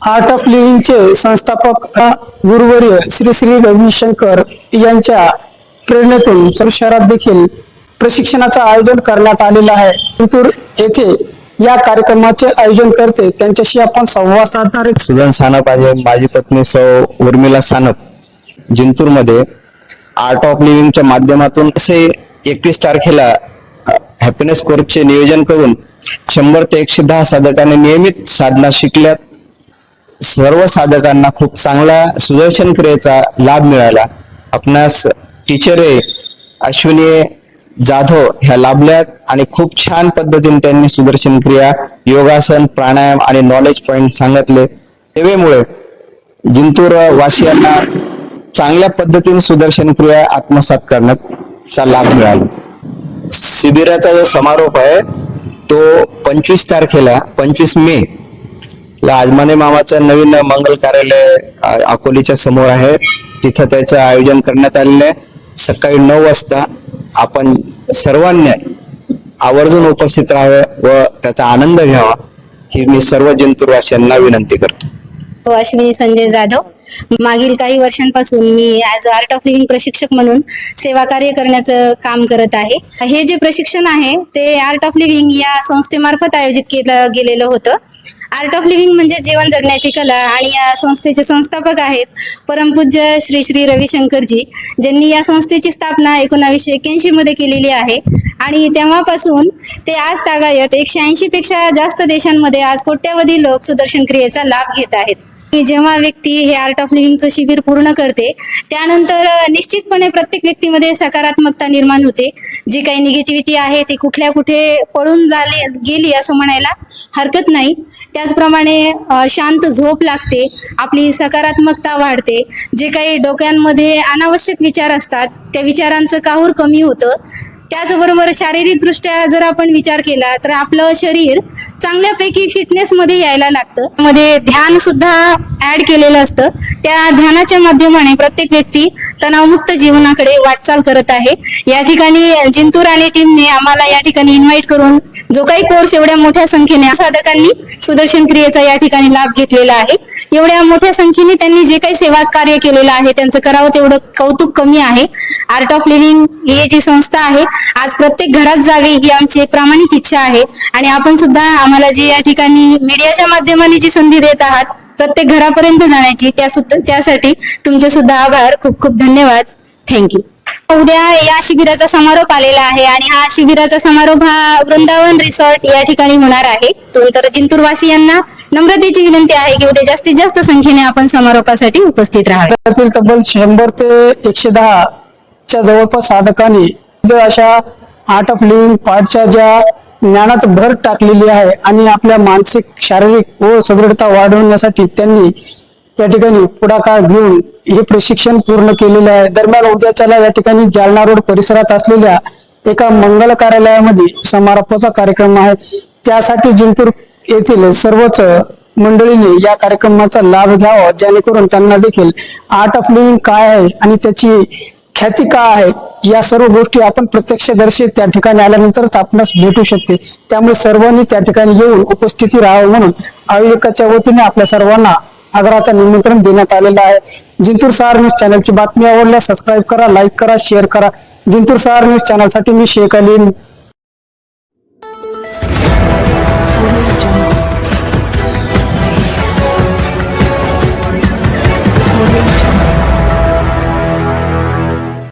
Art of लिव्हिंगचे संस्थापक गुरुवर्य श्री श्री रविशंकर यांच्या प्रेरणेतून शहरात देखील प्रशिक्षणाचं आयोजन करण्यात आलेलं आहे. जिंतूर येथे या कार्यक्रमाचे आयोजन करते. त्यांच्याशी आपण संवाद साधणार. आहे. सुजन सानप आहे. माझी पत्नी सौ उर्मिला सानप. जिंतूरमध्ये आर्ट ऑफ लिव्हिंगच्या माध्यमातून असे एकवीस तारखेला हॅपीनेस कोर्सचे नियोजन करून शंभर ते एकशे दहा साधकांनी नियमित साधना शिकल्यात. सर्व साधकांना खूप चांगला सुदर्शन क्रियेचा लाभ मिळाला. आपणास टीचरे अश्विनी जाधव ह्या लाभल्यात आणि खूप छान पद्धतीने त्यांनी सुदर्शन क्रिया योगासन प्राणायाम आणि नॉलेज पॉइंट सांगितले. सेवेमुळे जिंतूर वासियांना चांगल्या पद्धतीने सुदर्शन क्रिया आत्मसात करण्याचा लाभ मिळाला. शिबिराचा जो समारोप आहे तो पंचवीस तारखेला पंचवीस मे आजमाने मामाचं नवीन मंगल कार्यालय अकोलीच्या समोर आहे. तिथं त्याचं आयोजन करण्यात आलेलं आहे. सकाळी नऊ वाजता आपण सर्वांनी आवर्जून उपस्थित राहावं व त्याचा आनंद घ्यावा. ही मी सर्व जिंतूरवासियांना विनंती करतो. अश्विनी संजय जाधव. मागील काही वर्षांपासून मी as a art of living प्रशिक्षक म्हणून सेवा कार्य करण्याचं काम करत आहे. हे जे प्रशिक्षण आहे ते आर्ट ऑफ लिव्हिंग या संस्थेमार्फत आयोजित केलं गेलेलं होतं. आर्ट ऑफ लिव्हिंग म्हणजे जीवन जगण्याची कला आणि या संस्थेचे संस्थापक आहेत परमपूज्य श्री श्री रविशंकरजी ज्यांनी या संस्थेची स्थापना एकोणावीसशे एक्क्याऐंशी मध्ये केलेली आहे. आणि तेव्हापासून ते आज तागायत एकशे ऐंशी पेक्षा जास्त देशांमध्ये आज कोट्यावधी लोक सुदर्शन क्रियेचा लाभ घेत आहेत. की जेव्हा व्यक्ती हे आर्ट ऑफ लिव्हिंगचं शिबिर पूर्ण करते. त्यानंतर निश्चितपणे प्रत्येक व्यक्तीमध्ये सकारात्मकता निर्माण होते. जी काही निगेटिव्हिटी आहे ती कुठल्या कुठे पळून झाली गेली असं म्हणायला हरकत नाही. त्याचप्रमाणे शांत झोप लागते आपली सकारात्मकता वाढते. जे काही डोक्यांमध्ये अनावश्यक विचार असतात त्या विचारांचं काहूर कमी होतं. त्याचबरोबर शारीरिकदृष्ट्या जर आपण विचार केला तर आपलं शरीर चांगल्यापैकी फिटनेसमध्ये यायला लागतं. मध्ये ध्यान सुद्धा ऍड केलेलं असतं. त्या ध्यानाच्या माध्यमाने प्रत्येक व्यक्ती तणावमुक्त जीवनाकडे वाटचाल करत आहे. या ठिकाणी जिंतूर आणि टीमने आम्हाला या ठिकाणी इन्व्हाइट करून जो काही कोर्स एवढ्या मोठ्या संख्येने साधकांनी सुदर्शन क्रियेचा या ठिकाणी लाभ घेतलेला आहे. एवढ्या मोठ्या संख्येने त्यांनी जे काही सेवा कार्य केलेलं आहे त्यांचं करावं तेवढं कौतुक कमी आहे. आर्ट ऑफ लिव्हिंग ही जी संस्था आहे आज प्रत्येक घरात जावी ही आमची एक प्रामाणिक इच्छा आहे. आणि आपण सुद्धा आम्हाला जे या ठिकाणी मीडियाच्या माध्यमाने जी संधी देत आहात प्रत्येक घरापर्यंत जाण्याची त्या सुद्धा त्यासाठी तुमचे सुद्धा आभार. खूप खूप धन्यवाद. थँक्यू उद्या या शिबिराचा समारोप आलेला आहे आणि हा शिबिराचा समारोप हा वृंदावन रिसॉर्ट या ठिकाणी होणार आहे. तर जिंतूरवासियांना नम्रतेची विनंती आहे की उद्या जास्तीत जास्त संख्येने आपण समारोपासाठी उपस्थित राहावे. तब्बल शंभर ते एकशे दहा च्या जवळपास साधकांनी जो अशा आर्ट ऑफ लिव्हिंग पार्टच्या ज्या ज्ञानात भर टाकलेली आहे आणि आपल्या मानसिक शारीरिक व सदृढता वाढवण्यासाठी त्यांनी या ठिकाणी पुढाकार घेऊन हे प्रशिक्षण पूर्ण केलेले आहे. दरम्यान उद्याच्याला या ठिकाणी जालना रोड परिसरात असलेल्या एका मंगल कार्यालयामध्ये समारोपाचा कार्यक्रम आहे. त्यासाठी जिंतूर येथील सर्वच मंडळींनी या कार्यक्रमाचा लाभ घ्यावा जेणेकरून त्यांना देखील आर्ट ऑफ लिव्हिंग काय आहे आणि त्याची ख्याती काय आहे या सर्व गोष्टी आपण प्रत्यक्षदर्शी त्या ठिकाणी आल्यानंतरच आपणास भेटू शकते त्यामुळे सर्वांनी त्या ठिकाणी येऊन उपस्थिती राहावं म्हणून आयोजकाच्या वतीने आपल्या सर्वांना आग्रहाचं निमंत्रण देण्यात आलेलं आहे. जिंतूर सहार न्यूज चॅनलची बातमी आवडल्यास सबस्क्राईब करा लाईक करा शेअर करा. जिंतूर सहार न्यूज चॅनलसाठी मी शेख अली